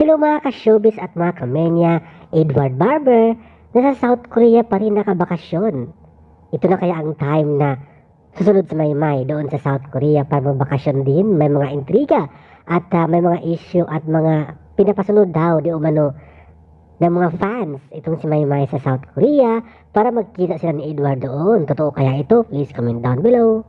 Hello mga ka-showbiz at mga kamenya, Edward Barber, nasa South Korea pa rin nakabakasyon. Ito na kaya ang time na susunod sa Maymay doon sa South Korea para magbakasyon din. May mga intriga at ah, may mga issue at mga pinapasunod daw di umano ng mga fans itong si Maymay sa South Korea para magkita sila ni Edward doon. Totoo kaya ito? Please comment down below.